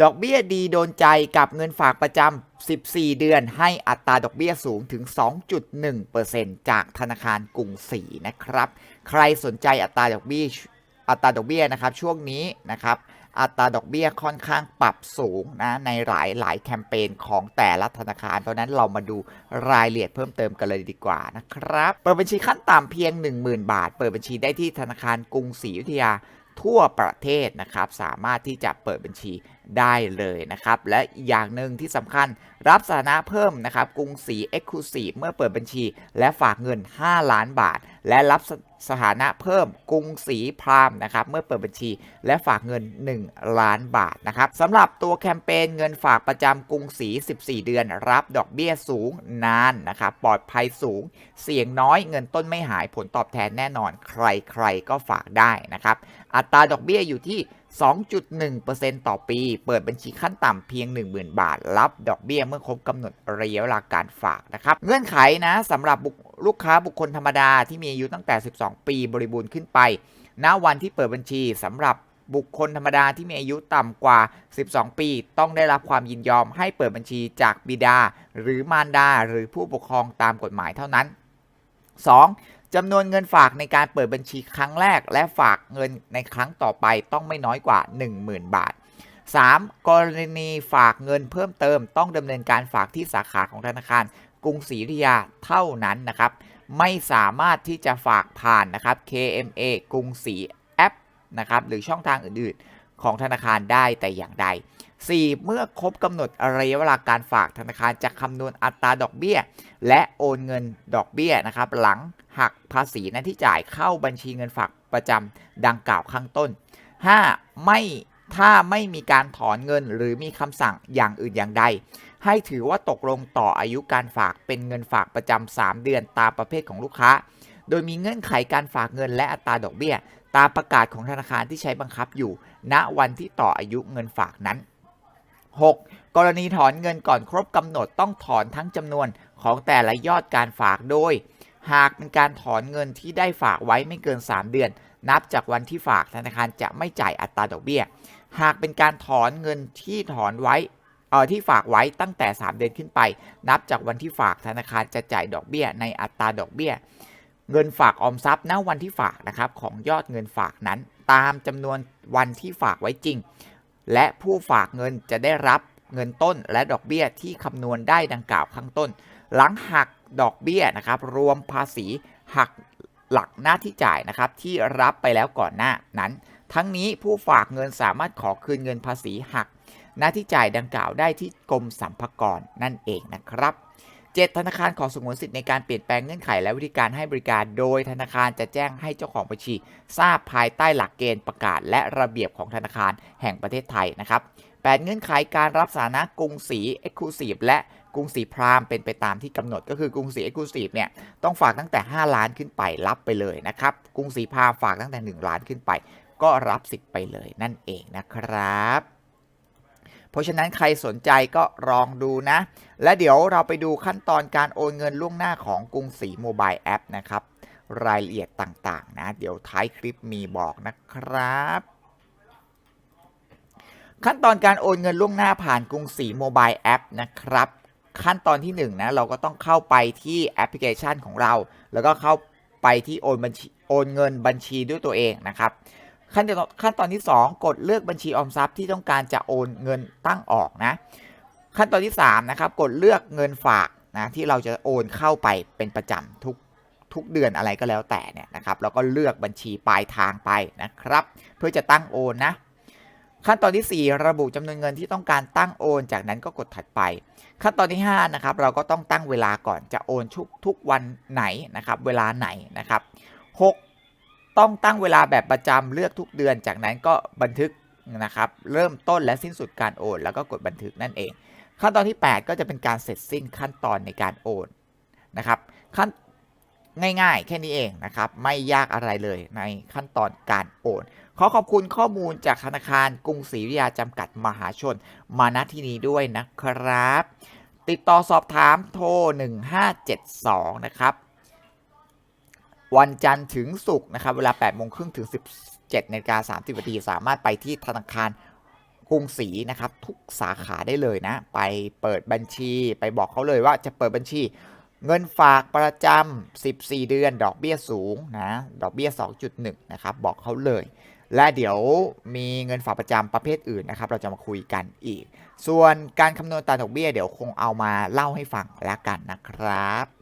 ดอกเบี้ยดีโดนใจกับเงินฝากประจำ 14 เดือนให้อัตราดอกเบี้ยสูงถึง 2.1%จากธนาคารกรุงศรีนะครับ ใครสนใจอัตราดอกเบี้ยอัตราดอกเบี้ยนะครับช่วงนี้นะครับ อัตราดอกเบี้ยค่อนข้างปรับสูงนะในหลายหลายแคมเปญของแต่ละธนาคาร เพราะนั้นเรามาดูรายละเอียดเพิ่มเติมกันเลยดีกว่านะครับ เปิดบัญชีขั้นต่ำเพียง 10,000 บาท เปิดบัญชีได้ที่ธนาคารกรุงศรีอยุธยา ทั่วประเทศนะครับ สามารถที่จะเปิดบัญชีได้เลยนะครับ และอย่างหนึ่งที่สำคัญรับสถานะเพิ่มนะครับ กรุงศรี Exclusive เมื่อเปิดบัญชี และฝากเงิน 5 ล้านบาท และรับ สถานะเพิ่มกรุงศรีพรามนะครับเมื่อเปิดบัญชีและฝากเงิน 1 ล้านบาทนะครับสำหรับตัวแคมเปญเงินฝากประจำกรุงศรี 14 เดือน รับดอกเบี้ยสูงนานนะครับปลอดภัยสูง เสี่ยงน้อยเงินต้นไม่หายผลตอบแทนแน่นอน ใครๆก็ฝากได้นะครับอัตราดอกเบี้ยอยู่ที่ 2.1%ต่อปี เปิดบัญชีขั้นต่ำเพียง 10,000 บาท รับดอกเบี้ยเมื่อครบกำหนดระยะเวลาการฝากนะครับ เงื่อนไขนะสำหรับบุลูกค้าบุคคลธรรมดาที่มีอายุตั้งแต่ 12 ปีบริบูรณ์ขึ้นไป ณ วันที่เปิดบัญชีสำหรับบุคคลธรรมดาที่มีอายุต่ำกว่า 12 ปี ต้องได้รับความยินยอมให้เปิดบัญชีจากบิดา หรือมารดา หรือผู้ปกครองตามกฎหมายเท่านั้น 2. จำนวนเงินฝากในการเปิดบัญชีครั้งแรก และฝากเงินในครั้งต่อไปต้องไม่น้อยกว่า 10,000 บาท 3. กรณีฝากเงินเพิ่มเติม ต้องดำเนินการฝากที่สาขาของธนาคาร กรุงศรีอยุธยาเท่านั้นนะครับ ไม่สามารถที่จะฝากผ่านนะครับ KMA กรุงศรีแอปนะครับหรือช่องทางอื่นๆ ของธนาคารได้แต่อย่างใด 4. เมื่อครบกำหนดระยะเวลาการฝากธนาคารจะคำนวณอัตราดอกเบี้ย และโอนเงินดอกเบี้ยนะครับ หลังหักภาษีหน้าที่จ่ายเข้าบัญชีเงินฝากประจำดังกล่าวข้างต้น 5. ไม่ถ้าไม่มีการถอนเงินหรือมีคำสั่งอย่างอื่นอย่างใด ให้ถือว่าตกลงต่ออายุการฝากเป็นเงินฝากประจำ3เดือนตามประเภทของลูกค้า โดยมีเงื่อนไขการฝากเงินและอัตราดอกเบี้ย ตามประกาศของธนาคารที่ใช้บังคับอยู่ ณวันที่ต่ออายุเงินฝากนั้น 6. กรณีถอนเงินก่อนครบกำหนดต้องถอนทั้งจำนวนของแต่ละยอดการฝากโดย หากเป็นการถอนเงินที่ได้ฝากไว้ไม่เกิน 3 เดือน นับจากวันที่ฝากธนาคารจะไม่จ่ายอัตราดอกเบี้ย หากเป็นการถอนเงินที่ถอนไว้เออที่ฝากไว้ตั้งแต่ 3 เดือนขึ้นไป นับจากวันที่ฝากธนาคารจะจ่ายดอกเบี้ยในอัตราดอกเบี้ย เงินฝากออมทรัพย์ณวันที่ฝากนะครับของยอดเงินฝากนั้น ตามจำนวนวันที่ฝากไว้จริง และผู้ฝากเงินจะได้รับเงินต้นและดอกเบี้ยที่คำนวณได้ดังกล่าวข้างต้น หลังหักดอกเบี้ยนะครับ รวมภาษีหักหลักหน้าที่จ่ายนะครับ ที่รับไปแล้วก่อนหน้านั้น ทั้งนี้ผู้ฝากเงินสามารถขอคืนเงินภาษีหัก หน้าที่จ่ายดังกล่าวได้ที่กรมสรรพากรนั่นเองนะครับ 7 ธนาคารขอสงวนสิทธิ์ในการเปลี่ยนแปลงเงื่อนไขและวิธีการให้บริการ โดยธนาคารจะแจ้งให้เจ้าของบัญชี ทราบภายใต้หลักเกณฑ์ประกาศ และระเบียบของธนาคารแห่งประเทศไทยนะครับ 8 เงื่อนไขการรับสถานะกรุงศรี Exclusive และกรุงศรีพรามเป็นไปตามที่กำหนดก็คือกรุงศรี Exclusive เนี่ยต้องฝากตั้งแต่ 5 ล้านขึ้นไปรับไปเลยนะครับกรุงศรีพรามฝากตั้งแต่ 1 ล้านขึ้นไป ก็รับสิทธิ์ไปเลยนั่นเองนะครับ เพราะฉะนั้นใครสนใจก็ลองดูนะ และเดี๋ยวเราไปดูขั้นตอนการโอนเงินล่วงหน้าของกรุงศรีโมบายแอปนะครับ รายละเอียดต่างๆ นะ เดี๋ยวท้ายคลิปมีบอกนะครับ ขั้นตอนการโอนเงินล่วงหน้าผ่านกรุงศรีโมบายแอปนะครับ ขั้นตอนที่1นงนะเราก็ต้องเข้าไปที่แอปพลิเคชันของเรา แล้วก็เข้าไปที่โอนบัญชีโอนเงินบัญชีด้วยตัวเองนะครับ ขั้นตอนขั้นตอนที่ 2 กดเลือกบัญชีออมทรัพย์ที่ต้องการจะโอนเงินตั้งออกนะ ขั้นตอนที่3นะครับกดเลือกเงินฝากนะที่เราจะโอนเข้าไปเป็นประจำทุกทุกเดือนอะไรก็แล้วแต่เนี่ยนะครับแล้วก็เลือกบัญชีปลายทางไปนะครับ เพื่อจะตั้งโอนนะ ขั้นตอนที่ 4 ระบุจำนวนเงินที่ต้องการตั้งโอน จากนั้นก็กดถัดไป ขั้นตอนที่5นะครับเราก็ต้องตั้งเวลาก่อนจะโอนทุกทุกวันไหนนะครับเวลาไหนนะครับ 6 ต้องตั้งเวลาแบบประจำเลือกทุกเดือน จากนั้นก็บันทึกนะครับ เริ่มต้นและสิ้นสุดการโอน แล้วก็กดบันทึกนั่นเอง ขั้นตอนที่ 8 ก็จะเป็นการเสร็จสิ้นขั้นตอนในการโอนนะครับขั้นง่ายๆ แค่นี้เองนะครับ ไม่ยากอะไรเลยในขั้นตอนการโอน ขอขอบคุณข้อมูลจากธนาคารกรุงศรีอยุธยาจำกัดมหาชน มาณที่นี้ด้วยนะครับ ติดต่อสอบถามโทร 1572 นะครับ วันจันทร์ถึงศุกร์นะครับ เวลา8โมงครึ่งถึง 17นาฬิกา30นาทีสามารถไปที่ธนาคารกรุงศรีนะครับ ทุกสาขาได้เลยนะ ไปเปิดบัญชีไปบอกเขาเลยว่าจะเปิดบัญชี เงินฝากประจำ 14 เดือน ดอกเบี้ยสูงนะ ดอกเบี้ย 2.1 นะครับ บอกเขาเลย และเดี๋ยวมีเงินฝากประจำประเภทอื่นนะครับ เราจะมาคุยกันอีก ส่วนการคำนวณตาดอกเบี้ยเดี๋ยวคงเอามาเล่าให้ฟังแล้วกันนะครับ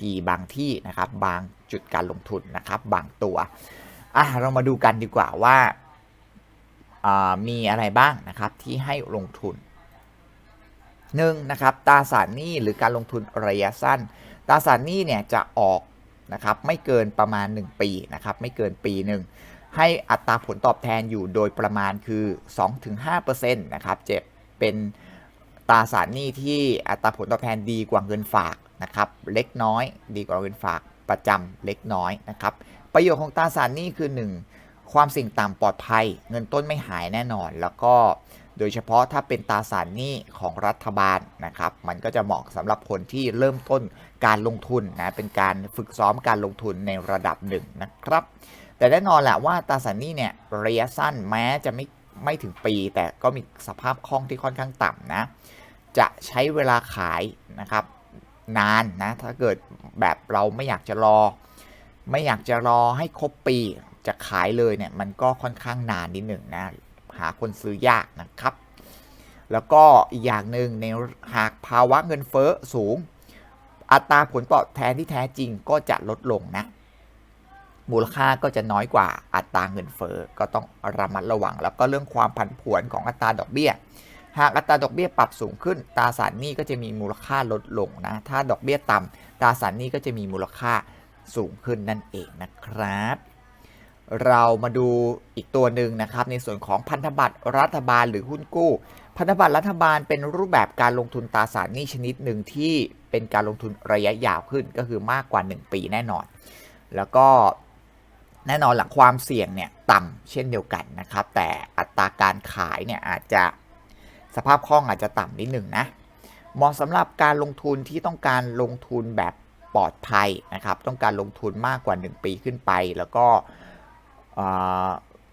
ทีบางที่นะครับ บางจุดการลงทุนนะครับ บางตัวอะเรามาดูกันดีกว่าว่าามีอะไรบ้างนะครับที่ให้ลงทุนหนึ่งนะครับตราสารหนี้หรือการลงทุนระยะสั้นตราสารหนี้เนี่ยจะออกนะครับไม่เกินประมาณ 1 ปีนะครับไม่เกินปีหนึ่งให้อัตราผลตอบแทนอยู่โดยประมาณคือ 2-5%นะครับเจะเป็นตราสารหนี้ที่อัตราผลตอบแทนดีกว่าเงินฝากนะครับเล็กน้อยดีกว่าเงินฝากประจำเล็กน้อยนะครับประโยชน์ของตราสารหนี้คือ 1 ความเสี่ยงต่ำปลอดภัย เงินต้นไม่หายแน่นอน แล้วก็โดยเฉพาะถ้าเป็นตราสารหนี้ของรัฐบาลนะครับ มันก็จะเหมาะสำหรับคนที่เริ่มต้นการลงทุนนะเป็นการฝึกซ้อมการลงทุนในระดับหนึ่งนะครับ แต่แน่นอนแหละว่าตราสารหนี้เนี่ยระยะสั้นแม้จะไม่ไม่ถึงปี แต่ก็มีสภาพคล่องที่ค่อนข้างต่ำนะจะใช้เวลาขายนะครับ นานนะ ถ้าเกิดแบบเราไม่อยากจะรอ ไม่อยากจะรอให้ครบปีจะขายเลยเนี่ยมันก็ค่อนข้างนานนิดหนึ่งนะ หาคนซื้อยากนะครับ แล้วก็อีกอย่างหนึ่งในหากภาวะเงินเฟ้อสูง อัตราผลตอบแทนที่แท้จริงก็จะลดลงนะ มูลค่าก็จะน้อยกว่าอัตราเงินเฟ้อก็ต้องระมัดระวัง แล้วก็เรื่องความผันผวนของอัตราดอกเบี้ย หากอัตราดอกเบี้ยปรับสูงขึ้นตราสารหนี้ก็จะมีมูลค่าลดลงนะ ถ้าดอกเบี้ยต่ำตราสารหนี้ก็จะมีมูลค่าสูงขึ้นนั่นเองนะครับ เรามาดูอีกตัวหนึ่งนะครับในส่วนของพันธบัตรรัฐบาลหรือหุ้นกู้ พันธบัตรรัฐบาลเป็นรูปแบบการลงทุนตราสารหนี้ชนิดหนึ่งที่เป็นการลงทุนระยะยาวขึ้นก็คือมากกว่า 1 ปีแน่นอน แล้วก็แน่นอนหลังความเสี่ยงเนี่ยต่ำเช่นเดียวกันนะครับ แต่อัตราการขายเนี่ยอาจจะ สภาพคล่องอาจจะต่ำนิดหนึ่งนะเหมาะสำหรับการลงทุนที่ต้องการลงทุนแบบปลอดภัยนะครับ ต้องการลงทุนมากกว่า 1 ปีขึ้นไป แล้วก็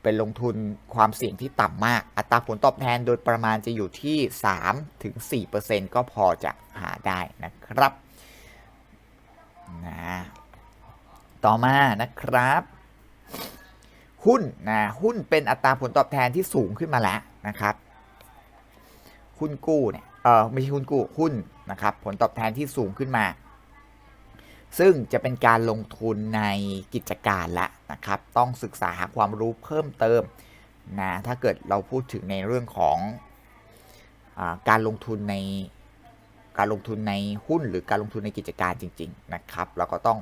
เป็นลงทุนความเสี่ยงที่ต่ำมาก อัตราผลตอบแทนโดยประมาณจะอยู่ที่ 3-4%ก็พอจะหาได้นะครับนะต่อมานะครับ หุ้นนะหุ้นเป็นอัตราผลตอบแทนที่สูงขึ้นมาแล้วนะครับ หุ้นกู้เนี่ยเออไม่ใช่หุ้นกู้หุ้นนะครับผลตอบแทนที่สูงขึ้นมา ซึ่งจะเป็นการลงทุนในกิจการละนะครับ ต้องศึกษาหาความรู้เพิ่มเติมนะถ้าเกิดเราพูดถึงในเรื่องของอการลงทุนในการลงทุนในหุ้นหรือการลงทุนในกิจการจริง ๆ นะครับ เราก็ต้อง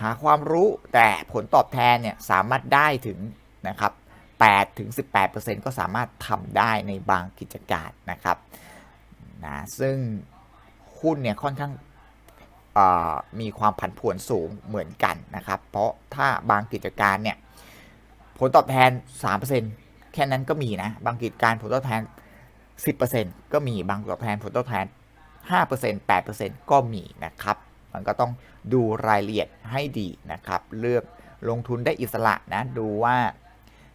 หาความรู้แต่ผลตอบแทนเนี่ยสามารถได้ถึงนะครับ 8ถึง18%ก็สามารถทำได้ในบางกิจการนะครับนะซึ่งหุ้นเนี่ยค่อนข้างมีความผันผวนสูงเหมือนกันนะครับ เพราะถ้าบางกิจการเนี่ยผลตอบแทน 3%แค่นั้นก็มีนะ บางกิจการผลตอบแทน 10%ก็มี บางตอบแทนผลตอบแทน 5% 8%ก็มีนะครับ มันก็ต้องดูรายละเอียดให้ดีนะครับ เลือกลงทุนได้อิสระนะ ดูว่า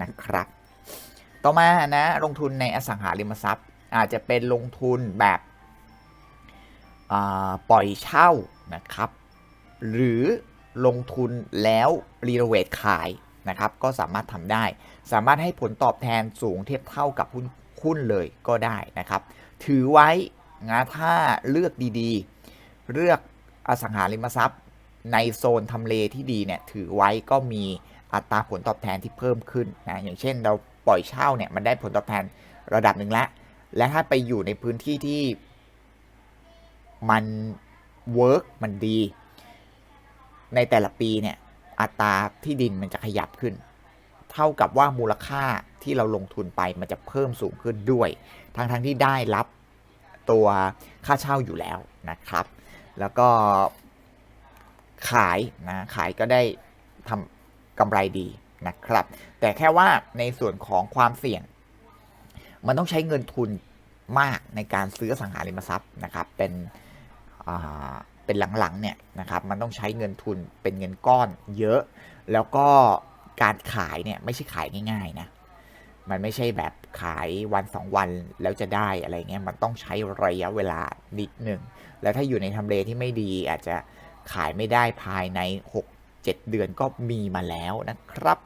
นะครับ ต่อมานะลงทุนในอสังหาริมทรัพย์ อาจจะเป็นลงทุนแบบปล่อยเช่านะครับ หรือลงทุนแล้วรีโนเวทขายนะครับ ก็สามารถทำได้ สามารถให้ผลตอบแทนสูงเทียบเท่ากับหุ้นหุ้นเลยก็ได้นะครับ ถือไว้นะถ้าเลือกดีๆ เลือกอสังหาริมทรัพย์ ในโซนทำเลที่ดีเนี่ยถือไว้ก็มี อัตราผลตอบแทนที่เพิ่มขึ้นนะอย่างเช่นเราปล่อยเช่าเนี่ยมันได้ผลตอบแทนระดับหนึ่งแล้วและถ้าไปอยู่ในพื้นที่ที่มันเวิร์กมันดี ในแต่ละปีเนี่ยอัตราที่ดินมันจะขยับขึ้น เท่ากับว่ามูลค่าที่เราลงทุนไปมันจะเพิ่มสูงขึ้นด้วย ทั้งทั้งที่ได้รับตัวค่าเช่าอยู่แล้วนะครับ แล้วก็ขายนะขายก็ได้ทำ กำไรดีนะครับ แต่แค่ว่าในส่วนของความเสี่ยง มันต้องใช้เงินทุนมากในการซื้อสังหาริมทรัพย์นะครับ เป็นเป็นหลังๆเนี่ยนะครับ มันต้องใช้เงินทุนเป็นเงินก้อนเยอะ แล้วก็การขายเนี่ยไม่ใช่ขายง่าย ๆนะ มันไม่ใช่แบบขายวันสองวันแล้วจะได้อะไรเงี้ย มันต้องใช้ระยะเวลานิดหนึ่ง แล้วถ้าอยู่ในทำเลที่ไม่ดีอาจจะขายไม่ได้ภายใน 7 เดือนก็มีมาแล้วนะครับ